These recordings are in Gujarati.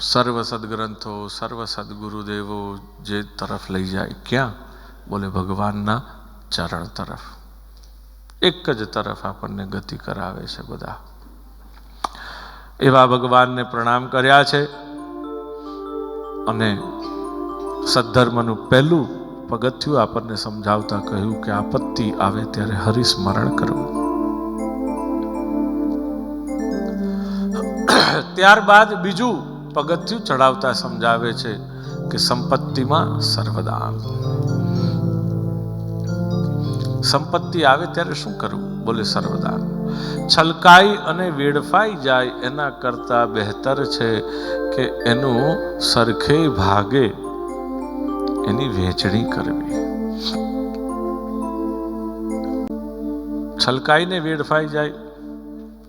સર્વ સદગ્રંથો, સર્વ સદગુરુદેવો જે તરફ લઈ જાય ક્યાં? બોલે ભગવાનના ચરણ તરફ. એક જ તરફ આપણને ગતિ કરાવે છે બધા. એવા ભગવાનને પ્રણામ કર્યા છે અને સદ્ધર્મનું પહેલું પગથિયું આપણને સમજાવતા કહ્યું કે આપત્તિ આવે ત્યારે હરિસ્મરણ કરવું. ત્યારબાદ બીજું પગથિયું ચડાવતા સમજાવે છે કે સંપત્તિમાં સર્વદાન સંપત્તિ આવે ત્યારે શું કરવું? બોલે સર્વદાન છલકાઈ અને વેડફાઈ જાય એના કરતા બહેતર છે કે એનું સરખે ભાગે એની વહેંચણી કરવી. છલકાઈને વેડફાઈ જાય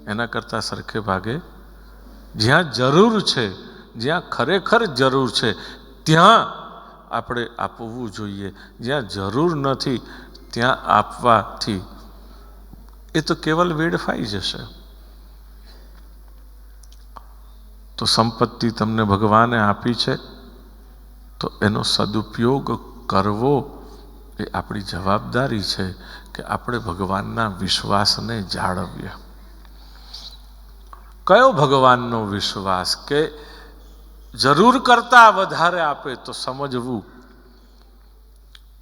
એના કરતા સરખે ભાગે જ્યાં જરૂર છે જ્યાં ખરેખર જરૂર છે, ત્યાં આપણે આપવું જોઈએ. જ્યાં જરૂર નથી, ત્યાં આપવાથી એ તો કેવલ વેડફાઈ જશે. તો સંપત્તિ તમને ભગવાને આપી છે, તો એનો સદુપયોગ કરવો એ આપણી જવાબદારી છે કે આપણે ભગવાનના વિશ્વાસને જાળવીએ. કયો ભગવાનનો વિશ્વાસ કે જરૂર કરતાં વધારે આપે તો સમજવું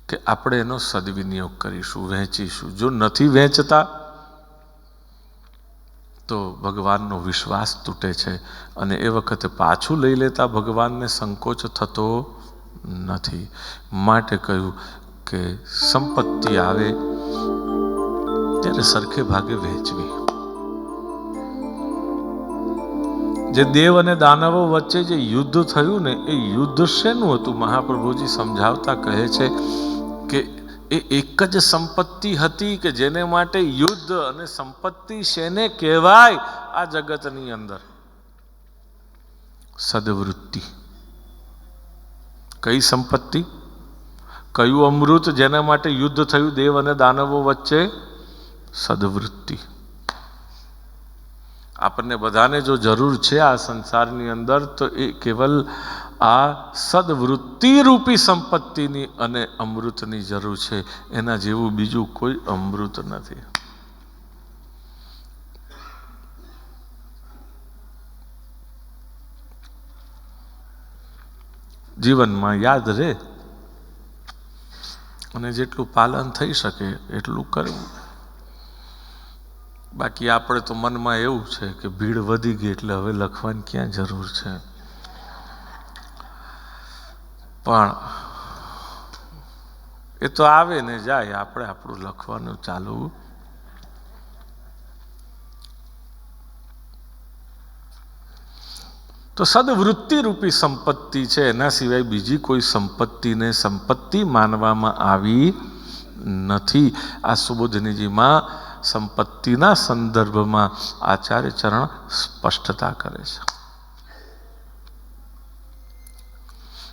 કે આપણે એનો સદવિનિયોગ કરીશું, વહેંચીશું. જો નથી વહેંચતા, તો ભગવાનનો વિશ્વાસ તૂટે છે અને એ વખતે પાછું લઈ લેતા ભગવાનને સંકોચ થતો નથી. માટે કહ્યું કે સંપત્તિ આવે, ત્યારે સરખે ભાગે વહેંચવી. જે દેવ અને દાનવો વચ્ચે જે યુદ્ધ થયું ને, એ યુદ્ધ શેનું હતું? મહાપ્રભુજી સમજાવતા કહે છે કે એ એક જ સંપત્તિ હતી કે જેને માટે યુદ્ધ અને સંપત્તિ શેને કહેવાય? આ જગતની અંદર. સદવૃત્તિ. કઈ સંપત્તિ? કયું અમૃત જેના માટે યુદ્ધ થયું દેવ અને દાનવો વચ્ચે? સદવૃત્તિ. આપણને બધાને જો જરૂર છે આ સંસારની અંદર, તો એ કેવલ આ સદવૃત્તિ રૂપી સંપત્તિની અને અમૃતની જરૂર છે. એના જેવું બીજું કોઈ અમૃત નથી. જીવનમાં યાદ રહે અને જેટલું પાલન થઈ શકે એટલું કરવું. બાકી આપણે તો મનમાં એવું છે કે ભીડ વધી ગઈ એટલે હવે લખવાની ક્યાં જરૂર છે? પણ એ તો આવે ને જાય, આપણે આપણું લખવાનું ચાલુ. તો સદવૃત્તિ રૂપી સંપત્તિ છે, એના સિવાય બીજી કોઈ સંપત્તિને સંપત્તિ માનવામાં આવી નથી. આ સુબોધનીજીમાં સંપત્તિના સંદર્ભમાં આચાર્ય ચરણ સ્પષ્ટતા કરે છે.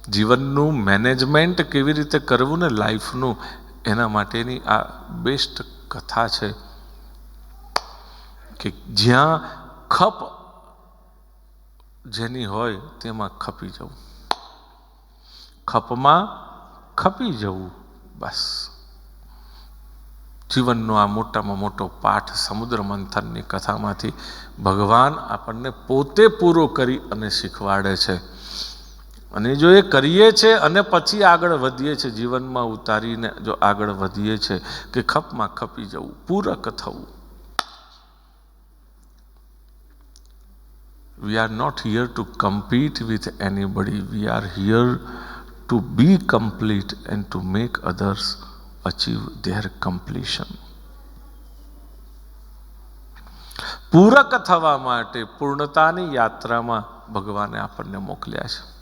જીવનનું મેનેજમેન્ટ કેવી રીતે કરવું ને લાઈફનું એના માટેની આ બેસ્ટ કથા છે કે જ્યાં ખપ જેની હોય તેમાં ખપી જવું. ખપમાં ખપી જવું, બસ. જીવનનો આ મોટામાં મોટો પાઠ સમુદ્ર મંથનની કથામાંથી ભગવાન આપણને પોતે પૂરો કરી અને શીખવાડે છે. અને જો એ કરીએ છે અને પછી આગળ વધીએ છે, જીવનમાં ઉતારીને જો આગળ વધીએ છે કે ખપમાં ખપી જવું, પૂરક થવું. We are not here to compete with any anybody. We are here to be complete and to make others achieve their completion. પૂરક થવા માટે પૂર્ણતાની યાત્રામાં ભગવાને આપણને મોકલ્યા છે.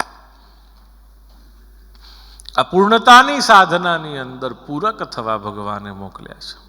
આ પૂર્ણતાની સાધનાની અંદર પૂરક થવા ભગવાને મોકલ્યા છે.